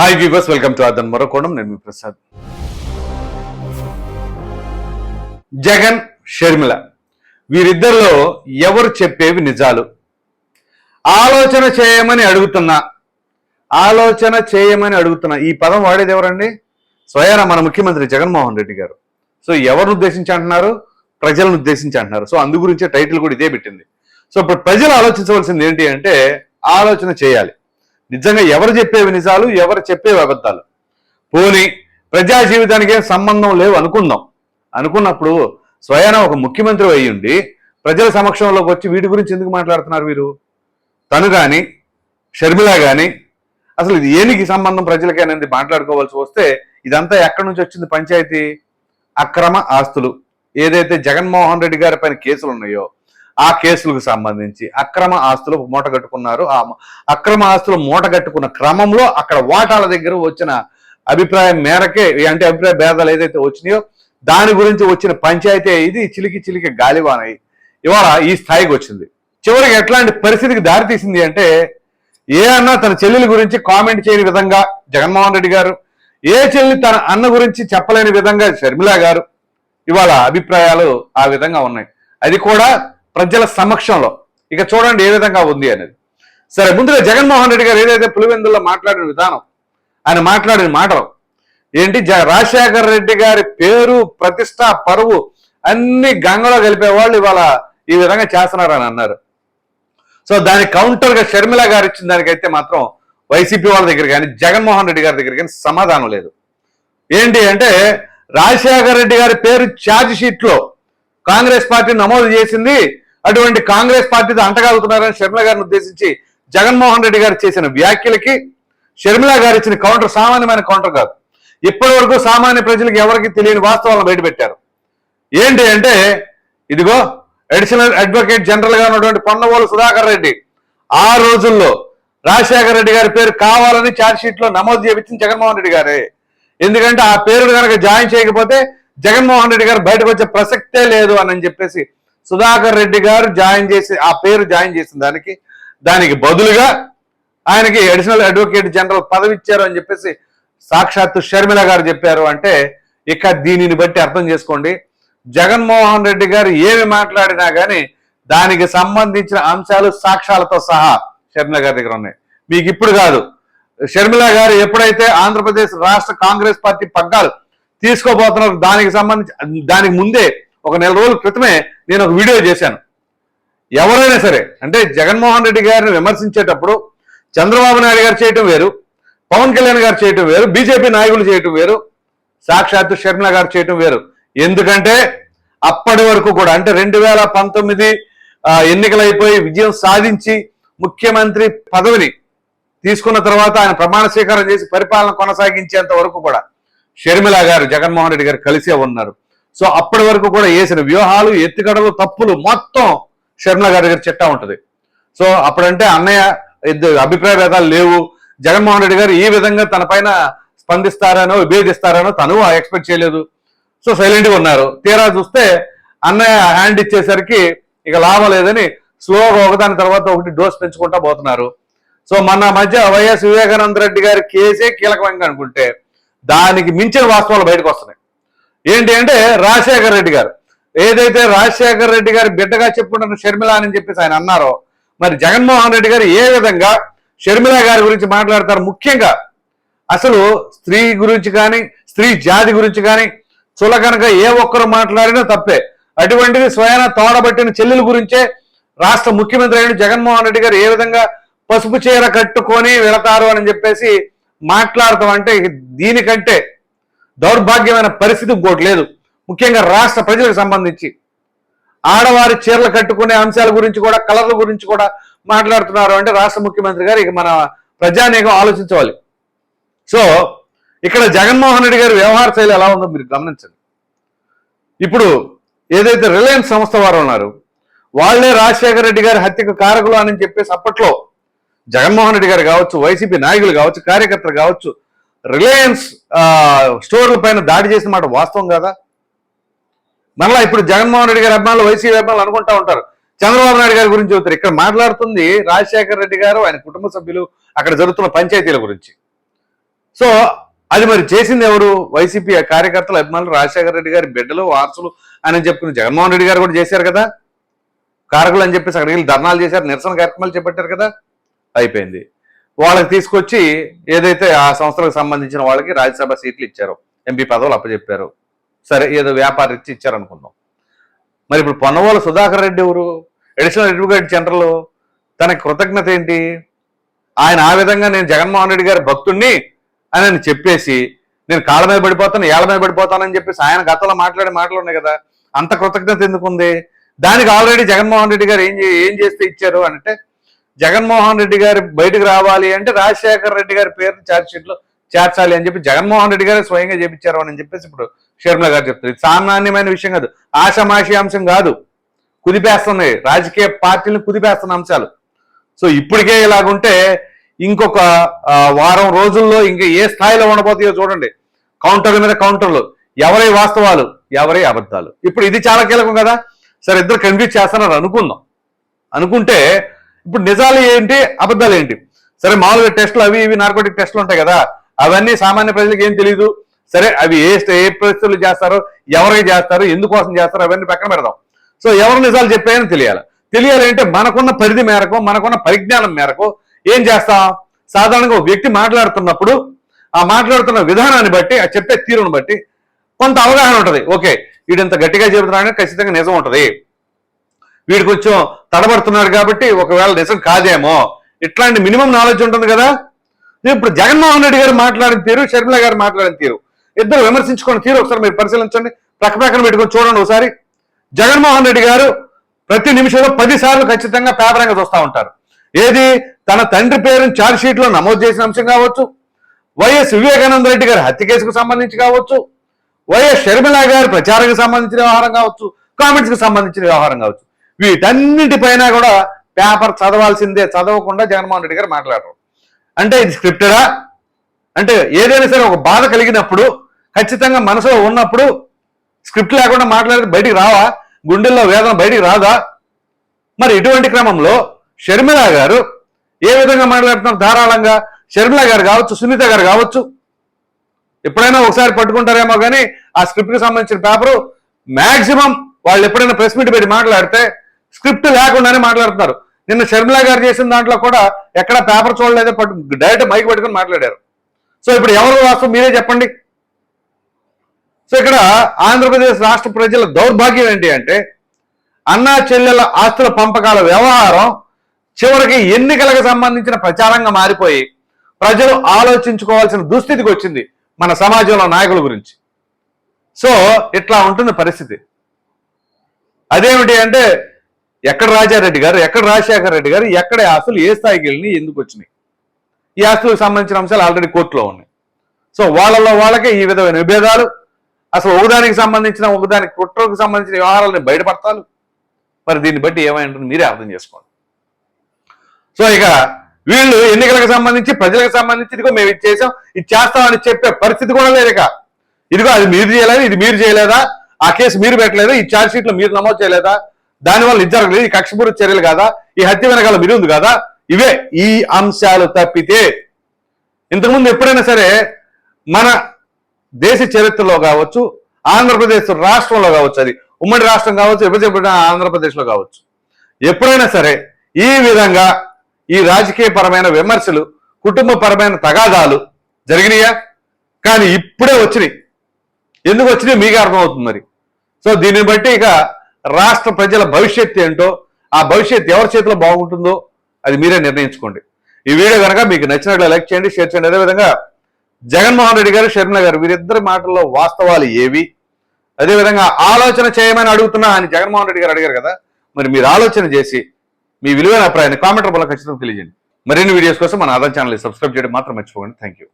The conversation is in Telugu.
హాయ్ వ్యూవర్స్ వెల్కమ్ టు అదన్ మరొకోణం నేను మీ ప్రసాద్ జగన్ షర్మిల వీరిద్దరిలో ఎవరు చెప్పేవి నిజాలు? ఆలోచన చేయమని అడుగుతున్నా. ఆలోచన చేయమని అడుగుతున్నా. ఈ పదం వాడేది ఎవరండి? స్వయాన మన ముఖ్యమంత్రి జగన్మోహన్ రెడ్డి గారు. సో ఎవరిని ఉద్దేశించి అంటున్నారు? ప్రజలను ఉద్దేశించి అంటున్నారు. సో అందు గురించే టైటిల్ కూడా ఇదే పెట్టింది. సో ఇప్పుడు ప్రజలు ఆలోచించవలసింది ఏంటి అంటే ఆలోచన చేయాలి. నిజంగా ఎవరు చెప్పేవి నిజాలు ఎవరు చెప్పేవి అబద్ధాలు? పోని ప్రజా జీవితానికి ఏం సంబంధం లేవు అనుకుందాం. అనుకున్నప్పుడు స్వయాన ఒక ముఖ్యమంత్రి అయ్యుండి ప్రజల సమక్షంలోకి వచ్చి వీటి గురించి ఎందుకు మాట్లాడుతున్నారు వీరు? తను కానీ షర్మిల కానీ అసలు ఇది ఏనికి సంబంధం ప్రజలకేనది మాట్లాడుకోవాల్సి వస్తే ఇదంతా ఎక్కడి నుంచి వచ్చింది పంచాయతీ? అక్రమ ఆస్తులు. ఏదైతే జగన్మోహన్ రెడ్డి గారి పైన కేసులు ఉన్నాయో ఆ కేసులకు సంబంధించి అక్రమ ఆస్తులు మూటగట్టుకున్నారు. ఆ అక్రమ ఆస్తులు మూటగట్టుకున్న క్రమంలో అక్కడ వాటాల దగ్గర వచ్చిన అభిప్రాయం మేరకే అంటే అభిప్రాయ భేదాలు ఏదైతే వచ్చినాయో దాని గురించి వచ్చిన పంచాయతీ ఇది చిలికి చిలికి గాలివానై. ఇవాళ ఈ స్థాయికి వచ్చింది. చివరికి ఎట్లాంటి పరిస్థితికి దారితీసింది అంటే ఏ అన్న తన చెల్లెల గురించి కామెంట్ చేయని విధంగా జగన్మోహన్ రెడ్డి గారు ఏ చెల్లి తన అన్న గురించి చెప్పలేని విధంగా షర్మిల గారు ఇవాళ అభిప్రాయాలు ఆ విధంగా ఉన్నాయి. అది కూడా ప్రజల సమక్షంలో. ఇక చూడండి ఏ విధంగా ఉంది అనేది. సరే ముందుగా జగన్మోహన్ రెడ్డి గారు ఏదైతే పులివెందుల్లో మాట్లాడిన విధానం ఆయన మాట్లాడిన మాటలు ఏంటి? జ రాజశేఖర రెడ్డి గారి పేరు ప్రతిష్ట పరువు అన్ని గంగలో కలిపేవాళ్ళు ఇవాళ ఈ విధంగా చేస్తున్నారని అన్నారు. సో దాని కౌంటర్గా షర్మిల గారు ఇచ్చిన దానికైతే మాత్రం వైసీపీ వాళ్ళ దగ్గర కానీ జగన్మోహన్ రెడ్డి గారి దగ్గర కానీ సమాధానం లేదు. ఏంటి అంటే రాజశేఖర రెడ్డి గారి పేరు ఛార్జ్ షీట్లో కాంగ్రెస్ పార్టీ నమోదు చేసింది అటువంటి కాంగ్రెస్ పార్టీతో అంటగలుగుతున్నారని షర్మిల గారిని ఉద్దేశించి జగన్మోహన్ రెడ్డి గారు చేసిన వ్యాఖ్యలకి షర్మిల గారు ఇచ్చిన కౌంటర్ సామాన్యమైన కౌంటర్ కాదు. ఇప్పటి వరకు సామాన్య ప్రజలకు ఎవరికి తెలియని వాస్తవాలను బయటపెట్టారు. ఏంటి అంటే ఇదిగో అడిషనల్ అడ్వకేట్ జనరల్గా ఉన్నటువంటి పొన్నవోలు సుధాకర్ రెడ్డి ఆ రోజుల్లో రాజశేఖర రెడ్డి గారి పేరు కావాలని ఛార్జ్షీట్లో నమోదు చేయించింది జగన్మోహన్ రెడ్డి గారే. ఎందుకంటే ఆ పేరు కనుక జాయిన్ చేయకపోతే జగన్మోహన్ రెడ్డి గారు బయటకు వచ్చే ప్రసక్తే లేదు అని చెప్పేసి సుధాకర్ రెడ్డి గారు జాయిన్ చేసి ఆ పేరు జాయిన్ చేసిన దానికి దానికి బదులుగా ఆయనకి అడిషనల్ అడ్వకేట్ జనరల్ పదవి ఇచ్చారు అని చెప్పేసి సాక్షాత్తు షర్మిల గారు చెప్పారు అంటే ఇక దీనిని బట్టి అర్థం చేసుకోండి. జగన్మోహన్ రెడ్డి గారు ఏమి మాట్లాడినా కానీ దానికి సంబంధించిన అంశాలు సాక్ష్యాలతో సహా షర్మిల గారి దగ్గర ఉన్నాయి. మీకు ఇప్పుడు కాదు. షర్మిల గారు ఎప్పుడైతే ఆంధ్రప్రదేశ్ రాష్ట్ర కాంగ్రెస్ పార్టీ పగ్గాలు తీసుకోబోతున్నారు దానికి సంబంధించి దానికి ముందే ఒక నెల రోజుల క్రితమే నేను ఒక వీడియో చేశాను. ఎవరైనా సరే అంటే జగన్మోహన్ రెడ్డి గారిని విమర్శించేటప్పుడు చంద్రబాబు నాయుడు గారు చేయటం వేరు పవన్ కళ్యాణ్ గారు చేయటం వేరు బీజేపీ నాయకులు చేయటం వేరు సాక్షాత్తు షర్మిల గారు చేయటం వేరు. ఎందుకంటే అప్పటి వరకు కూడా అంటే రెండు వేల పంతొమ్మిది ఎన్నికలైపోయి విజయం సాధించి ముఖ్యమంత్రి పదవిని తీసుకున్న తర్వాత ఆయన ప్రమాణ స్వీకారం చేసి పరిపాలన కొనసాగించేంత వరకు కూడా షర్మిల గారు జగన్మోహన్ రెడ్డి గారు కలిసే ఉన్నారు. సో అప్పటి వరకు కూడా వేసిన వ్యూహాలు ఎత్తుగడలు తప్పులు మొత్తం షర్మిల గారి దగ్గర చిట్టా ఉంటుంది. సో అప్పుడంటే అన్నయ్య ఇద్దరు అభిప్రాయ భేదాలు లేవు. జగన్మోహన్ రెడ్డి గారు ఈ విధంగా తన పైన స్పందిస్తారనో విభేదిస్తారనో తను ఎక్స్పెక్ట్ చేయలేదు. సో సైలెంట్గా ఉన్నారు. తీరా చూస్తే అన్నయ్య హ్యాండ్ ఇచ్చేసరికి ఇక లాభం లేదని స్లోగా ఒకదాని తర్వాత ఒకటి డోస్ పెంచుకుంటా పోతున్నారు. సో మన మధ్య వైఎస్ వివేకానంద రెడ్డి గారి కేసే కీలకమైంది అనుకుంటే దానికి మించిన వాస్తవాలు బయటకు వస్తున్నాయి. ఏంటి అంటే రాజశేఖర రెడ్డి గారు. ఏదైతే రాజశేఖర రెడ్డి గారి బిడ్డగా చెప్పుకుంటున్న షర్మిల అని చెప్పేసి ఆయన అన్నారో మరి జగన్మోహన్ రెడ్డి గారు ఏ విధంగా షర్మిల గారి గురించి మాట్లాడతారు? ముఖ్యంగా అసలు స్త్రీ గురించి కానీ స్త్రీ జాతి గురించి కానీ చులకనక ఏ ఒక్కరు మాట్లాడినా తప్పే. అటువంటిది స్వయాన తోడబట్టిన చెల్లెల గురించే రాష్ట్ర ముఖ్యమంత్రి అయిన జగన్మోహన్ రెడ్డి గారు ఏ విధంగా పసుపు చీర కట్టుకొని వెళతారు అని చెప్పేసి మాట్లాడతాం అంటే దీనికంటే దౌర్భాగ్యమైన పరిస్థితి ఇంకోటి లేదు. ముఖ్యంగా రాష్ట్ర ప్రజలకు సంబంధించి. ఆడవారి చీరలు కట్టుకునే అంశాల గురించి కూడా కలర్ల గురించి కూడా మాట్లాడుతున్నారు అంటే రాష్ట్ర ముఖ్యమంత్రి గారు ఇక మన ప్రజానేకం ఆలోచించవాలి. సో ఇక్కడ జగన్మోహన్ రెడ్డి గారి వ్యవహార శైలి ఎలా ఉందో మీరు గమనించండి. ఇప్పుడు ఏదైతే రిలయన్స్ సంస్థ వారు ఉన్నారు వాళ్ళే రాజశేఖర రెడ్డి గారి హత్యకు కారకులు అని చెప్పేసి అప్పట్లో జగన్మోహన్ రెడ్డి గారు కావచ్చు వైసీపీ నాయకులు కావచ్చు కార్యకర్తలు కావచ్చు రిలయన్స్ స్టోర్ల పైన దాడి చేసిన మాట వాస్తవం కదా? మరలా ఇప్పుడు జగన్మోహన్ రెడ్డి గారి అభిమానులు వైసీపీ అభిమానులు అనుకుంటా ఉంటారు. చంద్రబాబు నాయుడు గారి గురించి చెబుతారు. ఇక్కడ మాట్లాడుతుంది రాజశేఖర రెడ్డి గారు ఆయన కుటుంబ సభ్యులు అక్కడ జరుగుతున్న పంచాయతీల గురించి. సో అది మరి చేసింది ఎవరు? వైసీపీ కార్యకర్తలు అభిమానులు రాజశేఖర రెడ్డి గారి బిడ్డలు వారసులు అని చెప్పుకుని జగన్మోహన్ రెడ్డి గారు కూడా చేశారు కదా? కారకులు అని చెప్పేసి అక్కడికి వెళ్ళి ధర్నాలు చేశారు నిరసన కార్యక్రమాలు చేపట్టారు కదా? అయిపోయింది. వాళ్ళకి తీసుకొచ్చి ఏదైతే ఆ సంస్థలకు సంబంధించిన వాళ్ళకి రాజ్యసభ సీట్లు ఇచ్చారు ఎంపీ పదవులు అప్పచెప్పారు సరే ఏదో వ్యాపారం ఇచ్చి ఇచ్చారు అనుకుందాం మరి ఇప్పుడు పొన్నవాళ్ళు సుధాకర్ రెడ్డి ఎవరు? అడిషనల్ అడ్వకేట్ జనరల్ తనకి కృతజ్ఞత ఏంటి? ఆయన ఆ విధంగా నేను జగన్మోహన్ రెడ్డి గారి భక్తుణ్ణి అని ఆయన చెప్పేసి నేను కాళ్ళ మీద పడిపోతాను ఏళ్ళ మీద పడిపోతానని చెప్పేసి ఆయన గతంలో మాట్లాడే మాటలు ఉన్నాయి కదా అంత కృతజ్ఞత ఎందుకుంది? దానికి ఆల్రెడీ జగన్మోహన్ రెడ్డి గారు ఏం ఏం చేస్తే ఇచ్చారు అంటే జగన్మోహన్ రెడ్డి గారు బయటకు రావాలి అంటే రాజశేఖర రెడ్డి గారి పేరు ఛార్జ్షీట్లో చేర్చాలి అని చెప్పి జగన్మోహన్ రెడ్డి గారే స్వయంగా చేపించారు అని చెప్పేసి ఇప్పుడు షర్మిల గారు చెప్తారు ఇది సామాన్యమైన విషయం కాదు. ఆషామాషి అంశం కాదు. కుదిపేస్తున్నాయి. రాజకీయ పార్టీలను కుదిపేస్తున్న అంశాలు. సో ఇప్పటికే ఇలాగుంటే ఇంకొక వారం రోజుల్లో ఇంకా ఏ స్థాయిలో ఉండబోతాయో చూడండి. కౌంటర్ల మీద కౌంటర్లు. ఎవరి వాస్తవాలు? ఎవరి అబద్ధాలు? ఇప్పుడు ఇది చాలా కీలకం కదా. సరే ఇద్దరు కన్ఫ్యూజ్ చేస్తున్నారు. అనుకుందాం. అనుకుంటే ఇప్పుడు నిజాలు ఏంటి? అబద్ధాలు ఏంటి? సరే మామూలుగా టెస్టులు అవి ఇవి నార్కోటిక్ టెస్టులు ఉంటాయి కదా అవన్నీ సామాన్య ప్రజలకు ఏం తెలియదు సరే అవి ఏ ఏ పరిస్థితులు చేస్తారో ఎవరికి చేస్తారు ఎందుకోసం చేస్తారు అవన్నీ పక్కన పెడదాం. సో ఎవరు నిజాలు చెప్పాయని తెలియాలి. తెలియాలంటే మనకున్న పరిధి మేరకు మనకున్న పరిజ్ఞానం మేరకు ఏం చేస్తాం? సాధారణంగా ఒక వ్యక్తి మాట్లాడుతున్నప్పుడు ఆ మాట్లాడుతున్న విధానాన్ని బట్టి ఆ చెప్పే తీరును బట్టి కొంత అవగాహన ఉంటది. ఓకే వీడింత గట్టిగా చెబుతున్నాడని ఖచ్చితంగా నిజం ఉంటది. వీడు కొంచెం తడబడుతున్నాడు కాబట్టి ఒకవేళ నిజం కాదేమో. ఇట్లాంటి మినిమం నాలెడ్జ్ ఉంటుంది కదా? ఇప్పుడు జగన్మోహన్ రెడ్డి గారు మాట్లాడిన తీరు షర్మిల గారు మాట్లాడిన తీరు. ఇద్దరు విమర్శించుకున్న తీరు ఒకసారి మీరు పరిశీలించండి. ప్రక్క ప్రక్కన పెట్టుకొని చూడండి ఒకసారి. జగన్మోహన్ రెడ్డి గారు ప్రతి నిమిషంలో పది సార్లు ఖచ్చితంగా పేపరంగా చూస్తూ ఉంటారు. ఏది? తన తండ్రి పేరు చార్జ్షీట్లో నమోదు చేసిన అంశం కావచ్చు. వైఎస్ వివేకానంద రెడ్డి గారి హత్య కేసుకు సంబంధించి కావచ్చు. వైఎస్ షర్మిల గారి ప్రచారానికి సంబంధించిన వ్యవహారం కావచ్చు. కామెంట్స్కి సంబంధించిన వ్యవహారం కావచ్చు. వీటన్నిటిపైన కూడా పేపర్ చదవాల్సిందే చదవకుండా జగన్మోహన్ రెడ్డి గారు మాట్లాడరు. అంటే ఇది స్క్రిప్టెడా? అంటే ఏదైనా సరే ఒక బాధ కలిగినప్పుడు ఖచ్చితంగా మనసులో ఉన్నప్పుడు స్క్రిప్ట్ లేకుండా మాట్లాడితే బయటికి రావా? గుండెల్లో వేదన బయటికి రాదా? మరి ఇటువంటి క్రమంలో షర్మిల గారు ఏ విధంగా మాట్లాడుతున్నారు ధారాళంగా? షర్మిల గారు కావచ్చు సునీత గారు కావచ్చు ఎప్పుడైనా ఒకసారి పట్టుకుంటారేమో కానీ ఆ స్క్రిప్ట్కి సంబంధించిన పేపరు మాక్సిమం వాళ్ళు ఎప్పుడైనా ప్రెస్ మీట్ పెట్టి మాట్లాడితే స్క్రిప్ట్ లేకుండానే మాట్లాడుతున్నారు. నిన్న షర్మిలా గారు చేసిన దాంట్లో కూడా ఎక్కడ పేపర్ చూడలేదో పట్టు డైరెక్ట్ మైక్ పట్టుకొని మాట్లాడారు. సో ఇప్పుడు ఎవరు వాస్తవం మీరే చెప్పండి. సో ఇక్కడ ఆంధ్రప్రదేశ్ రాష్ట్ర ప్రజల దౌర్భాగ్యం ఏంటి అంటే అన్నా చెల్లెల ఆస్తుల పంపకాల వ్యవహారం చివరికి ఎన్నికలకు సంబంధించిన ప్రచారంగా మారిపోయి ప్రజలు ఆలోచించుకోవాల్సిన దుస్థితికి వచ్చింది మన సమాజంలో నాయకుల గురించి. సో ఇట్లా ఉంటుంది పరిస్థితి. అదేమిటి అంటే ఎక్కడ రాజారెడ్డి గారు ఎక్కడ రాజశేఖర రెడ్డి గారు ఎక్కడ ఆస్తులు ఏ స్థాయికి వెళ్ళినాయి ఎందుకు వచ్చినాయి? ఈ ఆస్తులకు సంబంధించిన అంశాలు ఆల్రెడీ కోర్టులో ఉన్నాయి. సో వాళ్ళలో వాళ్ళకే ఈ విధమైన విభేదాలు అసలు ఒకదానికి సంబంధించిన ఒకదానికి కుట్రకు సంబంధించిన వ్యవహారాలను బయటపడతారు. మరి దీన్ని బట్టి ఏమైంటుంది మీరే అర్థం చేసుకోండి. సో ఇక వీళ్ళు ఎన్నికలకు సంబంధించి ప్రజలకు సంబంధించి ఇదిగో మేము ఇది చేసాం ఇది చేస్తామని చెప్పే పరిస్థితి కూడా లేదు ఇక. ఇదిగో అది మీరు చేయలేదు ఇది మీరు చేయలేదా? ఆ కేసు మీరు పెట్టలేదా? ఈ ఛార్జ్ షీట్లో మీరు నమోదు చేయలేదా? దానివల్ల ఇది జరగలేదు ఈ కక్షపూర్వ చర్యలు కాదా? ఈ హత్య వెనకాల మీరు ఉంది కదా? ఇవే ఈ అంశాలు తప్పితే ఇంతకుముందు ఎప్పుడైనా సరే మన దేశ చరిత్రలో కావచ్చు ఆంధ్రప్రదేశ్ రాష్ట్రంలో కావచ్చు అది ఉమ్మడి రాష్ట్రం కావచ్చు విభజింపబడిన ఆంధ్రప్రదేశ్లో కావచ్చు. ఎప్పుడైనా సరే ఈ విధంగా ఈ రాజకీయపరమైన విమర్శలు కుటుంబపరమైన తగాదాలు జరిగినాయా? కానీ ఇప్పుడే వచ్చినాయి. ఎందుకు వచ్చినాయి మీకు అర్థమవుతుంది మరి. సో దీన్ని బట్టి ఇక రాష్ట్ర ప్రజల భవిష్యత్తు ఏంటో ఆ భవిష్యత్తు ఎవరి చేతిలో బాగుంటుందో అది మీరే నిర్ణయించుకోండి. ఈ వీడియో కనుక మీకు నచ్చినట్లు లైక్ చేయండి షేర్ చేయండి. అదేవిధంగా జగన్మోహన్ రెడ్డి గారు షర్మిల గారు వీరిద్దరి మాటల్లో వాస్తవాలు ఏవి? అదేవిధంగా ఆలోచన చేయమని అడుగుతున్నా అని జగన్మోహన్ రెడ్డి గారు అడిగారు కదా మరి మీరు ఆలోచన చేసి మీ విలువైన అభిప్రాయాన్ని కామెంట్ రూపంలో ఖచ్చితంగా తెలియజేయండి. మరిన్ని వీడియోస్ కోసం మన ఆదాయం ఛానల్ని సబ్స్క్రైబ్ చేయడం మాత్రం మర్చిపోకండి. Thank you